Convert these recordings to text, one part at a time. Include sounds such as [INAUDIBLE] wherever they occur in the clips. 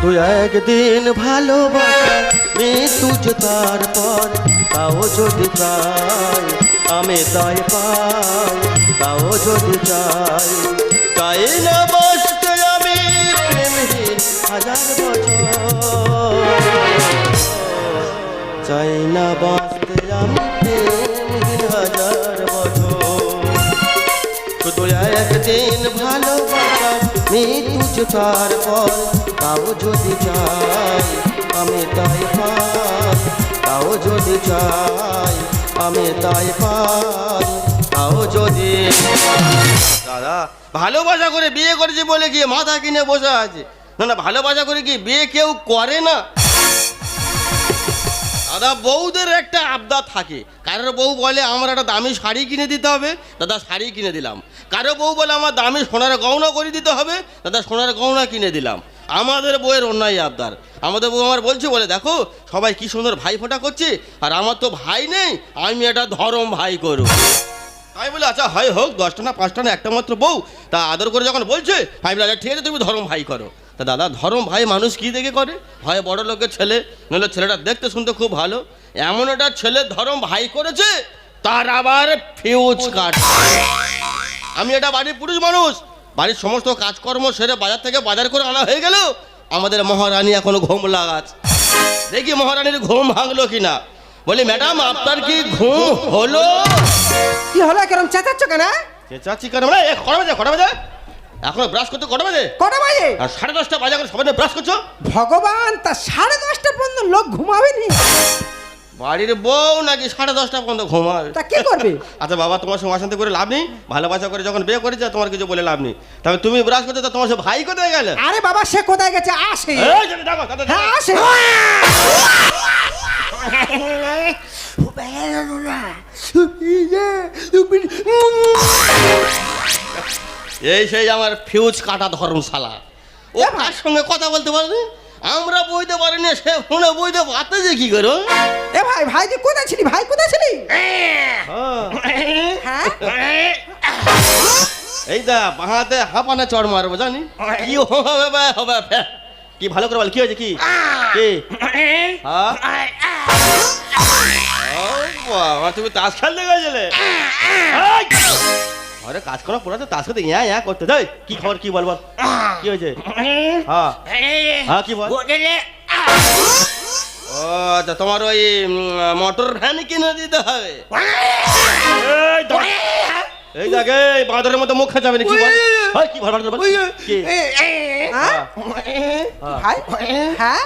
শুধু একদিন ভালোবাসা। মৃত্যু যে তারপর তাও যদি চাই, আমি তাই পাই, তাও যদি চাই। চাই না বাসতে আমি প্রেমহীন হাজার বছর। চাই না বাঁচতে আমি প্রেমহীন হাজার বছর। শুধু একদিন ভালোবাসা। মৃত্যু তারপর তাও যদি চাই, আমি তাই পাই। তাও যদি চাই, আমি তাই পাই। তাও যদি দাদা, ভালোবাসা করে বিয়ে করেছে বলে গিয়ে মাথা কিনে বসে আছে? না না, ভালোবাসা করে কি বিয়ে কেউ করে না? দাদা, বউদের একটা আবদা থাকে। কারোর বউ বলে, আমার একটা দামি শাড়ি কিনে দিতে হবে। দাদা, শাড়ি কিনে দিলাম। কারও বউ বলে আমার দামি সোনার গহনা করে দিতে হবে, দাদা সোনার গহনা কিনে দিলাম। আমাদের বউয়ের অন্যায় আবদার। আমাদের বউ আমার বলছে, বলে, দেখো, সবাই কি সুন্দর ভাই ফোঁটা করছে, আর আমার তো ভাই নেই, আমি এটা ধরম ভাই করব। তাই বলে আচ্ছা হয় হোক দশটা না পাঁচটা না একটা মাত্র বউ, তা আদর করে যখন বলছে, আমি বলে আচ্ছা ঠিক আছে, তুমি ধরম ভাই করো। তা দাদা, ধরম ভাই মানুষ কি দেখে করে? হয় বড় লোকের ছেলে, নইলে ছেলেটা দেখতে শুনতে খুব ভালো। এমন একটা ছেলে ধরম ভাই করেছে, তার আবার ফিউজ কাট আমি এটা বাড়ির পুরুষ মানুষ। বাড়ির সমস্ত কাজকর্ম সেরে বাজার থেকে বাজার করে আনা হয়ে গেল। আমাদের মহারানী এখনও ঘুম লাগাচ দেখি মহারানীর ঘুম ভাঙলো কিনা। বলি ম্যাডাম আপনার কি ঘুম হলো? কি হলো? কেরম চেঁচাচ্ছ কেন চেঁচাচ্ছি কেন মানে? এ কটা বাজে কটা বাজে? এখন ব্রাশ করতে কটা বাজে? কটা বাজে? আর সাড়ে দশটা বাজে এখন সবাই ব্রাশ করছ? ভগবান তা সাড়ে দশটা পর্যন্ত লোক ঘুমাবে নি বাড়ির বউ নাকি সাড়ে দশটা পর্যন্ত ঘুমাবে তা কি করবে? [LAUGHS] আচ্ছা বাবা তোমার সঙ্গে অশান্তি করে লাভ নেই? ভালোবাসা করে যখন বিয়ে করেছে তোমার কিছু বলে লাভ নেই। তবে তুমি ব্রাশ করতে তো তোমার সে ভাই কোথায় গেলে? আরে বাবা সে কোথায় গেছে? আসে। হ্যাঁ আসে। এই সেই আমার ফিউজ কাটা ধর্মশালা। ও কার সঙ্গে কথা বলতে পারেনি আমরা বইতে পারিনি সে ফোনে বইতে পারতে যে কি করো? এ ভাই ভাই তুই কোথায় ছিলি? ভাই কোথায় ছিলি? হ্যাঁ। এই দা বাহাতে হাঁপানে চড় মারবো জানি? কি হবে হবে। কি ভালো করে বল কি হয়েছে কি? কি? হ্যাঁ? বাবা তুমি তাস খেলতে গেছিলে! আরে কাজ করা পড়াতে তাস খেলতে ইয়া ইয়া করতে। দেয় কি খবর কি বল বল? কি হয়েছে? হ্যাঁ। হ্যাঁ কি বল? ও আচ্ছা তোমার ওই মোটর ভ্যান কিনে দিতে হবে। এই দাঁড়া। দেখে এই বাঁদরের মতো মুখ খাচাবে না কি বল? হয় কি? বল বল, কি হ্যাঁ? ভাই হ্যাঁ?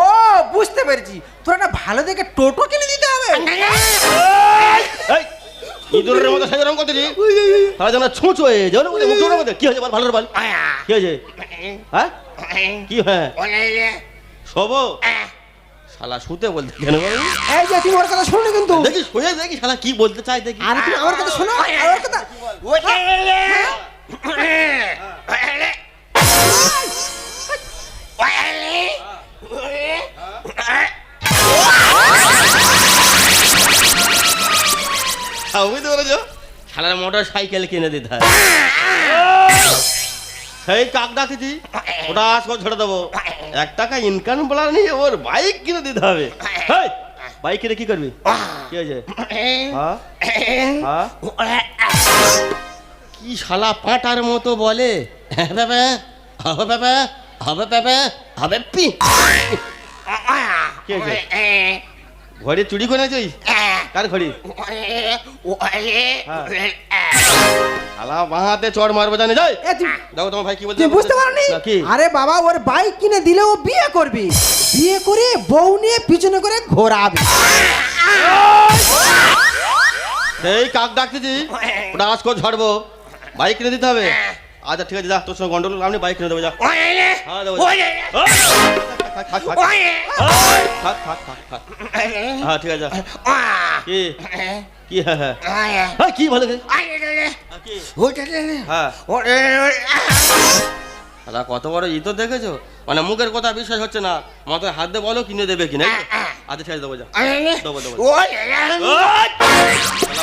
ও বুঝতে পেরেছি। তোর একটা ভালো দেখে টোটো কিনে দিতে হবে। এই ইঁদুরের মতো সাজা রং করতেছি। তারা যেন ছুঁচো হয়ে যাও না মধ্যে। কি হয়েছে বল ভালো বল? কি হয়েছে? হ্যাঁ? কি হ্যাঁ? সব শালা শুতে বলতে কেন বল এই যে তুমি ওর কথা শোনো কিন্তু। দেখি শুয়ে দেখি শালা কি বলতে চাই দেখি। আরে তুমি আমার কথা শোনো আমার কথা শালার সাইকেল কিনে দিতে হয়। সেই কাক ডাকিছি ওটা আজ করে ছেড়ে দেবো। এক টাকা ইনকাম বলার নিয়ে ওর বাইক কিনে দিতে হবে। বাইক কিনে কি করবি? কি হয়েছে? হ্যাঁ? হ্যাঁ? কি শালা পাটার মতো বলে? হ্যাঁ হবে হবে বাবা, হবে পি। ঘরে চুরি করে কার ঘড়ি? শালা বাহাতে চড় মারবো জানি যাই এ দেখো তোমার ভাই কি বলছে বুঝতে পারনি? আরে বাবা ওর বাইক কিনে দিলে ও বিয়ে করবে। বিয়ে করে বউ নিয়ে পিছনে করে ঘোরাবে। এই কাক ডাকতেছি? ওটা আজ করে ঝাড়বো। বাইক কিনে দিতে হবে। আচ্ছা ঠিক আছে যা তোর সঙ্গে গন্ডল আমি বাইক কিনে দেবো যা। হ্যাঁ দেবো। হ্যাঁ ঠিক আছে। কি? কি হ্যাঁ হ্যাঁ। হ্যাঁ কি? হ্যাঁ, দাদা কত বড় ই তো দেখেছ? মানে মুখের কথা বিশ্বাস হচ্ছে না। মাথায় হাত দিয়ে বলো কিনে দেবে কিনে আচ্ছা ছেড়ে দেবো যা। দেবো দেবো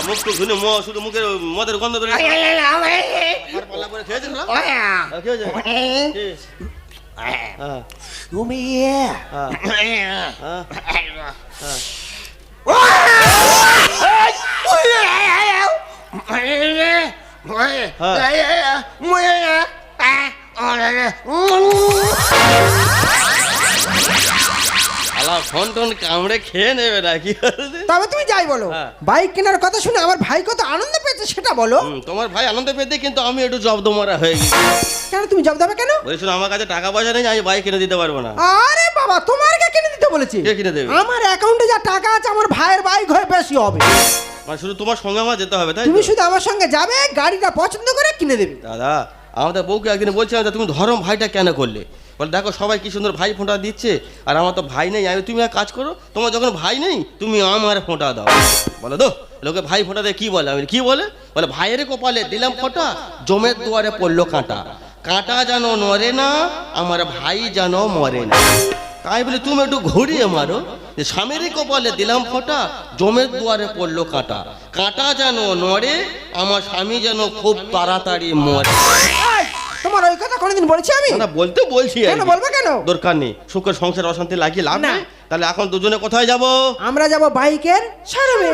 মুখ তো ম- শুধু মুখের মদের গন্ধ হয়েছে কি? হ্যাঁ, তুমি হ্যাঁ, হ্যাঁ, হ্যাঁ। শালা ফোন টোন কামড়ে খেয়ে নেবে না কি বলছে? তবে তুমি যাই বলো হ্যাঁ। বাইক কেনার কথা শুনে আমার ভাই কত আনন্দ পেয়েছে সেটা বলো। তোমার ভাই আনন্দ পেতে কিন্তু আমি একটু জব্দ মারা হয়ে গেছি। কেন তুমি জব দেবে কেন বলেছিল আমার কাছে টাকা পয়সা নেই আমি বাইক কিনে দিতে পারব না। আরে বাবা তোমার কে কিনে দিতে বলেছে? কে কিনে দেবে? আমার অ্যাকাউন্টে যা টাকা আছে আমার ভাইয়ের বাইক হয়ে বেশি হবে। মানে শুধু তোমার সঙ্গে আমার যেতে হবে তাই তুমি শুধু আমার সঙ্গে যাবে গাড়িটা পছন্দ করে কিনে দেবে। দাদা আমাদের বউকে একদিন বলছিলাম তুমি ধরম ভাইটা কেন করলে? বলে, দেখো, সবাই কি সুন্দর ভাই ফোঁটা দিচ্ছে, আর আমার তো ভাই নেই। আমি, তুমি এক কাজ করো, তোমার যখন ভাই নেই, তুমি আমার ফোঁটা দাও। বলো তো লোকে ভাই ফোঁটা দিয়ে, কি বলে? আমি কী বলে? বলে, ভাইয়ের কপালে দিলাম ফোঁটা, জমের দুয়ারে পড়ল কাঁটা। কাঁটা যেন নড়ে না, আমার ভাই যেন মরে না। তাই বলে, তুমি একটু ঘুরিয়ে মারো, যে স্বামীর কপালে দিলাম ফোঁটা, জমের দুয়ারে পড়ল কাঁটা। কাঁটা যেন নড়ে, আমার স্বামী যেন খুব তাড়াতাড়ি মরে। তোমার ওই কথা কোনোদিন বলেছি আমি? না বলতে বলছি কেন। বলবে কেন? দরকার নেই। সুখের সংসার অশান্তি লাগিয়ে লাভ না। নেই। তাহলে এখন দুজনে কোথায় যাব? আমরা যাব বাইকের শোরুমে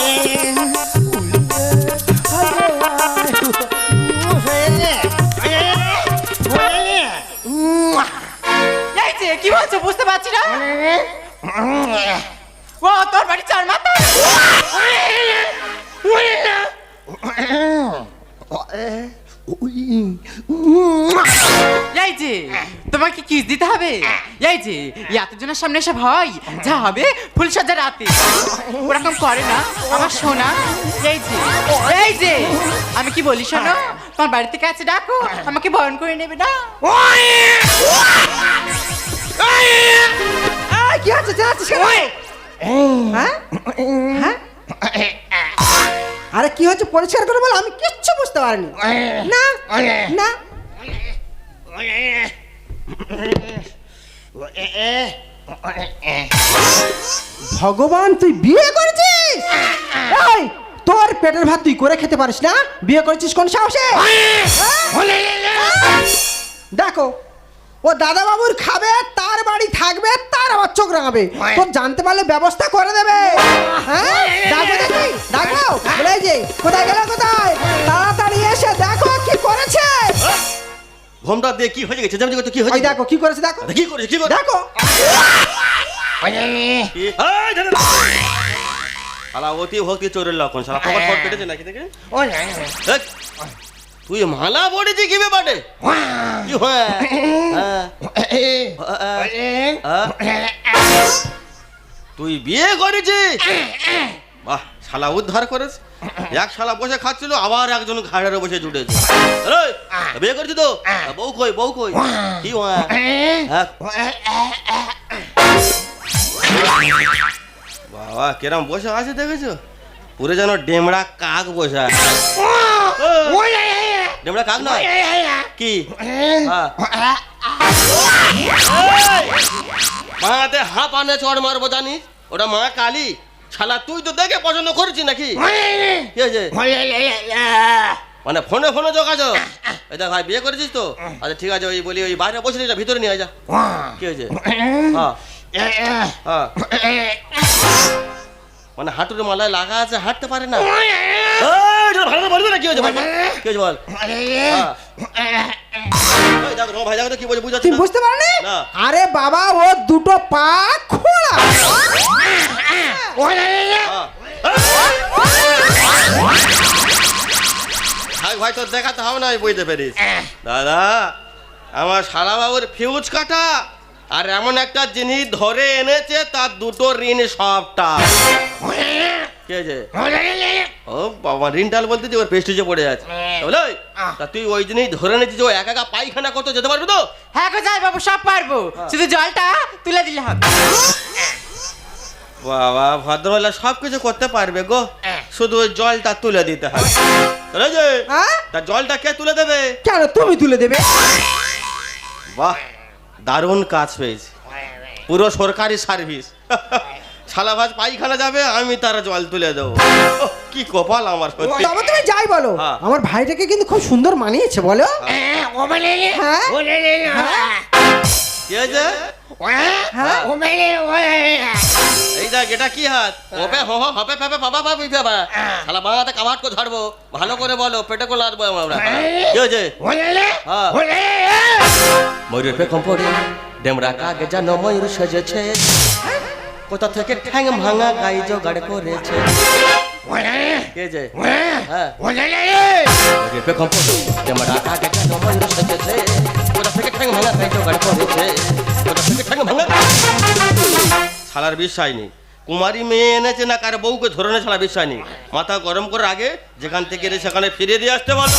এই বলছো বুঝতে পারছি না ও তোর বাড়ি চার মাথা? এই যে তোমাকে কিস দিতে হবে? এই যে এতজনের সামনে এসে ভয় যা হবে ফুল ফুলসজ্জা রাতে। ওরকম করে না আমার সোনা। এই যে এই যে আমি কি বলি শোনো? তোমার বাড়ি থেকে আছে ডাকো আমাকে বরণ করে নেবে না? কি হচ্ছে চেঁচাচ্ছিস কেন হ্যাঁ হ্যাঁ আরে কি হচ্ছে পরিষ্কার করে বল আমি কিচ্ছু বুঝতে পারিনি। না না। ভগবান তুই বিয়ে করেছিস? তোর পেটের ভাত তুই করে খেতে পারিস না? বিয়ে করেছিস কোন সাহসে? হ্যাঁ? দেখো ও দাদা বাবুর খাবে তার বাড়ি থাকবে তার আবার চোখ রাঙাবে। তোর জানতে পারলে ব্যবস্থা করে দেবে। হ্যাঁ? ডাকো দেখি ডাকো। বলে যে কোথায় গেলে কোথায়? তাড়াতাড়ি এসে দেখো কি করেছে। ঘোমটা দিয়ে কি হয়ে গেছে? যেমন কি হয়েছে দেখো কি করেছে দেখো। কি করেছে কি দেখো। শালা অতি ভক্তি চোরের লক্ষণ শালা খবর খবর কেটেছে নাকি থেকে এই, তুই মালা পড়েছি কি ব্যাপারে? কি হয়। হ্যাঁ। হ্যাঁ? তুই বিয়ে করেছিস? বাহ শালা উদ্ধার করেছে। এক শালা বসে খাচ্ছিল আবার একজন ঘাড়ের বসে জুটেছে। বিয়ে করেছি তো? বউ কই বউ কই? কি হয় হ্যাঁ? বাবা কেরম বসে আছে দেখেছ? পুরো যেন ডেমড়া কাক বসে আছে। ডেমড়া কাক নয় কি। মাতে হাফ আনে চড় মারবো জানিস ওটা মা কালী। শালা তুই তো দেখে পছন্দ করেছিস নাকি? মানে ফোনে ফোনে যোগাযোগ। এই দেখ ভাই বিয়ে করেছিস তো? আচ্ছা ঠিক আছে ওই বলি ওই বাইরে বসে যা ভিতরে নিয়ে যা। কি হয়েছে? হ্যাঁ। হ্যাঁ। মানে হাঁটুর মালায় লাগা আছে হাঁটতে পারে না। এটা ভালো করে বলবি না? কি হয়েছে? বল, বল। কি হয়েছে বল? হ্যাঁ। ভাই দেখো কি বলছে বুঝতে তুমি বুঝতে পারলি না। আরে বাবা ও দুটো পা খোলা। ভাই ভাই তোর দেখাতে হবে না আমি বুঝতে পেরিস দাদা আমার শালা বাবুর ফিউজ কাটা। আর এমন একটা জিনিস ধরে এনেছে তার দুটো ঋণ সবটা। কে ও বাবা বলতে যে ওর পেস্টিজে পড়ে আছে। বলে তা তুই ওই ধরে নিয়েছিস ও একা একা পায়খানা করতে যেতে পারবে তো? হ্যাঁ গো যাই বাবু সব পারব। শুধু জলটা তুলে দিলে হবে। বাবা সব কিছু করতে পারবে গো। শুধু ওই জলটা তুলে দিতে হবে। হ্যাঁ? তা জলটা কে তুলে দেবে? কেন তুমি তুলে দেবে? বাহ দারুণ কাজ পেয়েছি পুরো সরকারি সার্ভিস। শালাভাজ পায়খানা যাবে আমি তার জল তুলে দেবো। কি কপাল আমার সত্যি। তবে তুমি যাই বলো হ্যাঁ। আমার ভাইটাকে কিন্তু খুব সুন্দর মানিয়েছে বলো। হ্যাঁ। কি হয়েছে? হ্যাঁ? এই দেখ এটা কি হাত? ওপে হো হো হপে ফেপে বাবা বাবা বাবা শালা কাভাট করে ঝাড়বো। ভালো করে বলো পেটে করে লাড়বো আমরা। কি হয়েছে? হ্যাঁ। ময়ূরের পড়ে ডেমরা কাকে জানো ময়ূর সেজেছে। কোথা থেকে ঠ্যাং ভাঙা গাই জোগাড় করেছে। কে যে? হ্যাঁ ময়ূর সেজেছে থেকে ঠ্যাং ভাঙা থেকে ঠ্যাং ভাঙা শালার বিশ্বাস নেই। কুমারী মেয়ে এনেছে না কার বউকে ধরে নে শালা বিশ্বাস নেই। মাথা গরম করে আগে যেখান থেকে এনে সেখানে ফিরিয়ে দিয়ে আসতে বলো।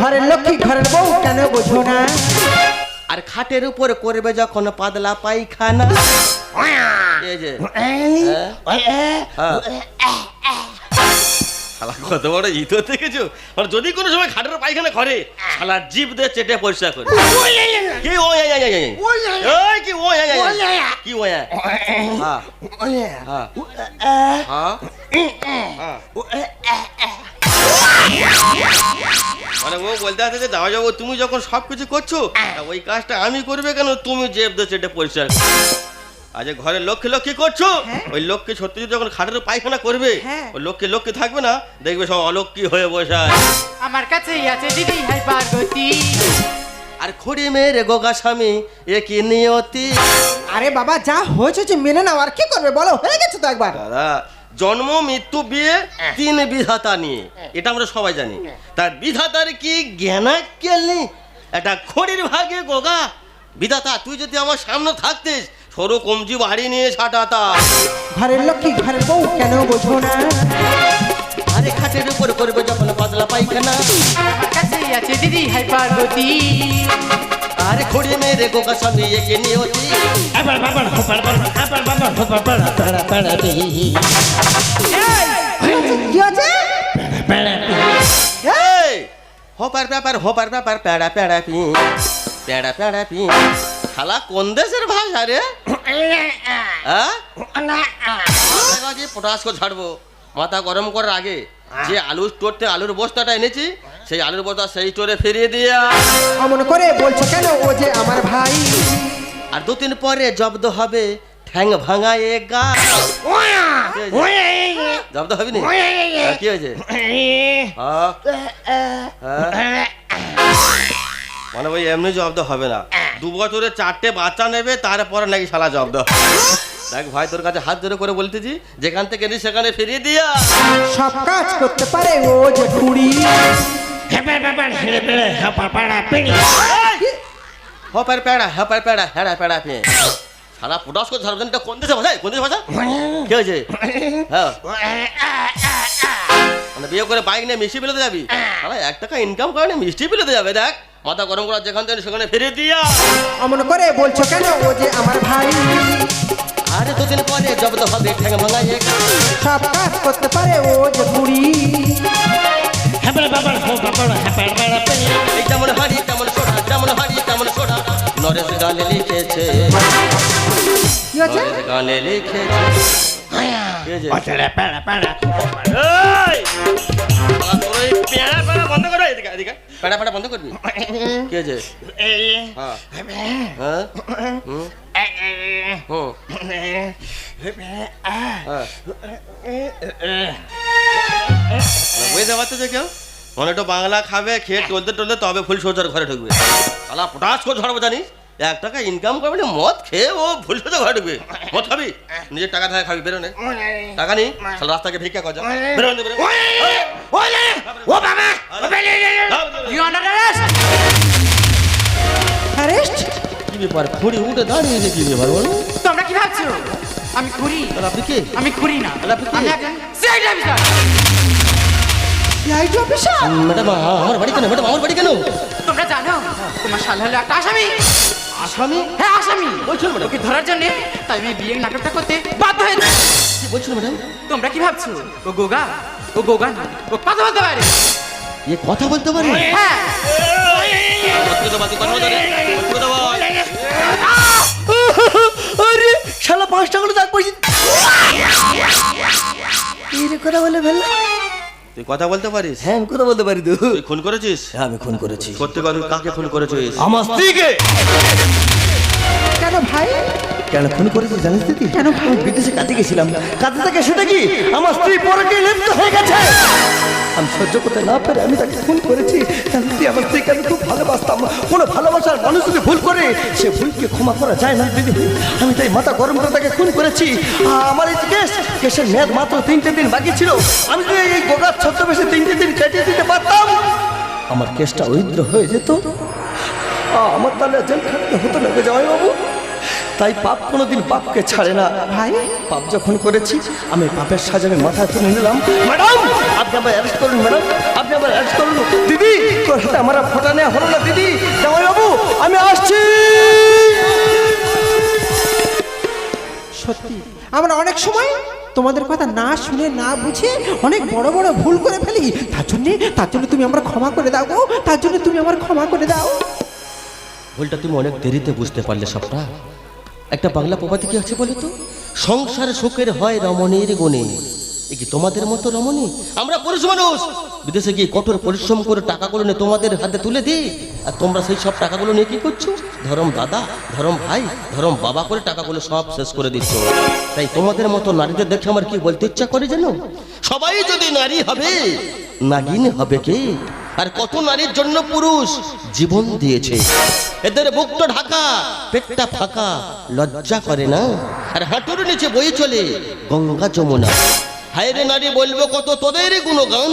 ঘরের লক্ষ্মী ঘরের বউ কেন বোঝো না? আর খাটের উপর করবে যখন পাতলা পায়খানা। এই যে। হ্যাঁ? শালা কত বড় ইতো দেখেছ? মানে যদি কোনো সময় খাটের পায়খানা করে শালা জিভ দিয়ে চেটে পরিষ্কার করে কি? ও এই, এই, এই, এই, কি? ও এই, এই? কি ও এই? হ্যাঁ। হ্যাঁ। হ্যাঁ। হ্যাঁ। মানে ও বলতে আছে যে দাওয়া যাব তুমি যখন সব কিছু করছ তা ওই কাজটা আমি করবে কেন? তুমি জেব দিয়ে চেটে পরিষ্কার করো। আজ ঘরে লক্ষ্মী লক্ষ্মী করছ? ওই লক্ষ্মী সত্যি যদি যখন খাটের পায়খানা করবে হ্যাঁ। ওই লক্ষ্মী লক্ষ্মী থাকবে না দেখবে সব অলক্ষ্মী হয়ে বসে আমার কাছেই আছে দিদি হাই পার্বতী। আর খুঁড়ি মেয়ের গোগা স্বামী এ কি নিয়তি? আরে বাবা যা হয়েছে যে মেনে নাও আর কি করবে বলো? হয়ে গেছে তো একবার। দাদা জন্ম মৃত্যু বিয়ে তিন বিধাতা নিয়ে। এটা আমরা সবাই জানি। তার বিধাতার কি জ্ঞানা কেলনি একটা খড়ির ভাগে গোগা। বিধাতা তুই যদি আমার সামনে থাকতিস সরু কমজি বাড়ি নিয়ে ছাটাতা ঘরের লক্ষ্মী ঘরের বউ কেন বোঝো না? আরে খাটের উপর করবে যখন পাতলা পায়খানা। কাছেই আছে দিদি হাই পার্বতী আরে খড়ি মেরে গোগা স্বামী একে নিয়তি কি আছে এই! হোপার ব্যাপার হোপার ব্যাপার প্যাড়া প্যাড়া পি প্যাড়া প্যাড়া পি শালা কোন দেশের ভাষা রে? [COUGHS] হ্যাঁ? পটাশ করে ছাড়বো। মাথা গরম করার আগে যে আলু স্টোর থেকে আলুর বস্তাটা এনেছি সেই আলুর বস্তা সেই স্টোরে ফিরিয়ে দিয়া অমন করে বলছো কেন ও যে আমার ভাই? আর দু দিন পরে জব্দ হবে ঠ্যাং ভাঙা এ গা। জব্দ হবি নি হ্যাঁ, কি হয়েছে? হ্যাঁ? হ্যাঁ? মানে ওই এমনি জব্দ হবে না। দু বছরে চারটে বাচ্চা নেবে তারপরে নাকি শালা জব্দ হবে। দেখ ভাই তোর কাছে হাত ধরে করে বলতেছি যেখান থেকে নি সেখানে ফিরিয়ে দিয়া। সব কাজ করতে পারে ও যে কুড়ি। হপার প্যাড়া হপার প্যাড়া হেড়া প্যাড়া পেয়ে। শালা পুটাস করে ঝাড়খণ্ডটা কোন দেশে ভাষা কোন দেশে ভাষা কি হয়েছে? হ্যাঁ। মানে বিয়ে করে বাইক নিয়ে মিষ্টি পেলেতে যাবি? শালা এক টাকা ইনকাম করে মিষ্টি পেলেতে যাবে দেখ। মাথা গরম করার যেখান থেকে সেখানে ফিরে দিয়া। অমন করে বলছো কেন ও যে আমার ভাই? আরে দুদিন পরে জব্দ হবে ঠ্যাং ভাঙা এ সব কাজ করতে পারে ও যে বুড়ি। হেপল বাবার কুড়ি এই যেমন হাড়ি তেমন সোডা যেমন হাড়ি তেমন সোডা। নরেশ গানে লিখেছে। নরেশ গানে লিখেছে। বন্ধ করো এদিকে এদিকে। প্যাড়া প্যাড়া বন্ধ করবি? [COUGHS] কি হয়েছে? হ্যাঁ। হ্যাঁ? হুম? হুম? হ্যাঁ। বুঝতে যে কেউ? মনে তো বাংলা খাবে খেয়ে টলতে টলতে তবে ফুল সোজার ঘরে ঢুকবে। পটাশ করে জানিস? এক টাকা ইনকাম করবে না মদ খেয়ে ও ভুল সোজা ঘরে ঢুকবে। মদ খাবি? নিজের টাকা থাকে খাবি বেরোনে। টাকা নেই তাহলে রাস্তাকে ভিক্ষা কর যা। বেরো নে, ইউ আন্ডার অ্যারেস্ট অ্যারেস্ট কি ব্যাপার? খুঁড়ি উঠে দাঁড়িয়ে কি ব্যাপার বলো? তোমরা কি ভাবছ? আমি খুরি তাহলে আপনি কে? আমি খুরি না। তাহলে আপনি আমি একজন CID officer CID officer madam আমার বাড়ি কেন? ম্যাডাম আমার বাড়ি কেন? তোমরা জানো তোমার শাল হলো একটা আসামি। আসামি? হ্যাঁ আসামি। বলছো ম্যাডাম ওকে ধরার জন্য তাই আমি বিয়ের নাটকটা করতে বাধ্য হয়েছি কি বলছো ম্যাডাম তোমরা কি ভাবছ? ও গোগা? ও গোগা না? ও কথা বলতে পারে। এ কথা বলতে পারে? হ্যাঁ। আরে শালা পাঁচ টাকা করে দাগ পড়ছি এর কথা বলে ফেললাম তুই কথা বলতে পারিস? হ্যাঁ আমি কথা বলতে পারি তো। তুই খুন করেছিস? হ্যাঁ আমি খুন করেছি। করতে কথা কাকে খুন করেছিস? আমার স্ত্রীকে! কেন ভাই? কেন খুন করেছি জানিস দিদি কেন আমি বিদেশে কাজে গেছিলাম। কাজে থেকে সেটা কি? আমার স্ত্রী পরকে লিপ্ত হয়ে গেছে। আমি সহ্য করতে না পেরে আমি তাকে খুন করেছি। দিদি, আমার স্ত্রীকে আমি খুব ভালোবাসতাম। কোনো ভালোবাসার মানুষ যদি ভুল করে সে ভুলকে ক্ষমা করা যায় না দিদি। আমি তাই মাথা গরম করে তাকে খুন করেছি। আমার এই কেস কেসের মেয়াদ মাত্র তিনটে দিন বাকি ছিল। আমি যদি এই গোগার ছদ্মবেশে তিনটে দিন কেটে দিতে পারতাম। আমার কেসটা উইথড্র হয়ে যেত। আমার তাহলে জেল খাটতে হতো না জামাই বাবু তাই পাপ কোনোদিন পাপকে ছাড়ে না। ভাই পাপ যখন করেছি আমি পাপের সাজারে মাথা তুলে নিলাম। ম্যাডাম আপনি আবার অ্যারেস্ট করুন ম্যাডাম। আপনি আবার অ্যারেস্ট করুন। দিদি আমার ফোটা নেওয়া হলো না দিদি। জামাই বাবু আমি আসছি। সত্যি আমরা অনেক সময় তোমাদের কথা না শুনে না বুঝে অনেক বড় বড় ভুল করে ফেলি। তার জন্য তার জন্য তুমি আমার ক্ষমা করে দাও গো। তার জন্য তুমি আমার ক্ষমা করে দাও। ভুলটা তুমি অনেক দেরিতে বুঝতে পারলে সবটা একটা বাংলা প্রবাদে কি আছে বলো তো? সংসার সুখের হয় রমণীর গুণে। এ কি তোমাদের মতো রমণী? আমরা পুরুষ মানুষ। বিদেশে গিয়ে কঠোর পরিশ্রম করে টাকাগুলো নিয়ে তোমাদের হাতে তুলে দিই। আর তোমরা সেই সব টাকাগুলো নিয়ে কি করছ? ধরম দাদা, ধরম ভাই, ধরম বাবা করে টাকাগুলো সব শেষ করে দিচ্ছ। তাই তোমাদের মতো নারীদের দেখে আমার কি বলতে ইচ্ছা করে জানো? সবাই যদি নারী হবে, নাগিন হবে কে? আর কত নারীর জন্য পুরুষ জীবন দিয়েছে। এদের মুক্ত ঢাকা, পেটটা ফাঁকা, লজ্জা করে না? আর হাঁটুর নিচে বই চলে গঙ্গা যমুনা। হায় রে নারী বলব কত তোদের গুণগান?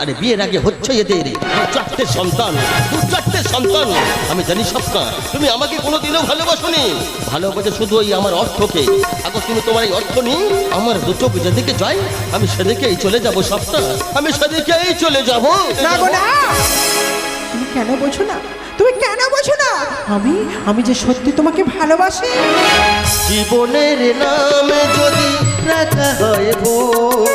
আরে বিয়ের আগে হচ্ছে এদের। চারটে সন্তান, দু চারটে সন্তান। আমি জানি সবটা তুমি আমাকে কোনোদিনও ভালোবাসনি। ভালোবাসে শুধু ওই আমার অর্থকে। আগো তুমি তোমার এই অর্থ নিয়ে আমার দু চোখ যেদিকে যাই। আমি সেদিকেই চলে যাব সবটা। আমি সেদিকেই চলে যাব। না গো, না। তুমি কেন বোঝো না? তুমি কেন বোঝো না? আমি আমি যে সত্যি তোমাকে ভালোবাসি। জীবনের নামে যদি রাখা হয় ভুল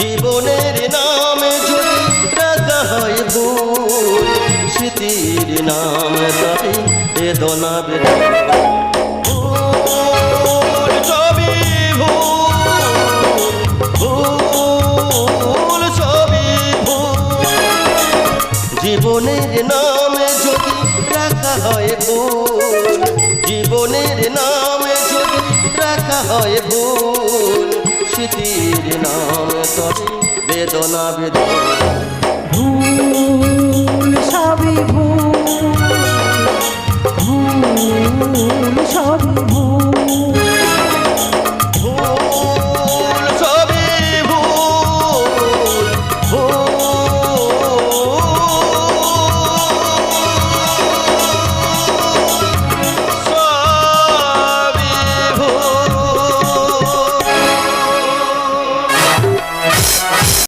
জীবনের নামে যদি রাখা হয় ভুল স্মৃতির নাম তবে বেদনা বেদনা হয় ভুল স্মৃতির নাম তবে বেদনা বেদনা। ভুল সবই ভুল ভুল সবই ভুল।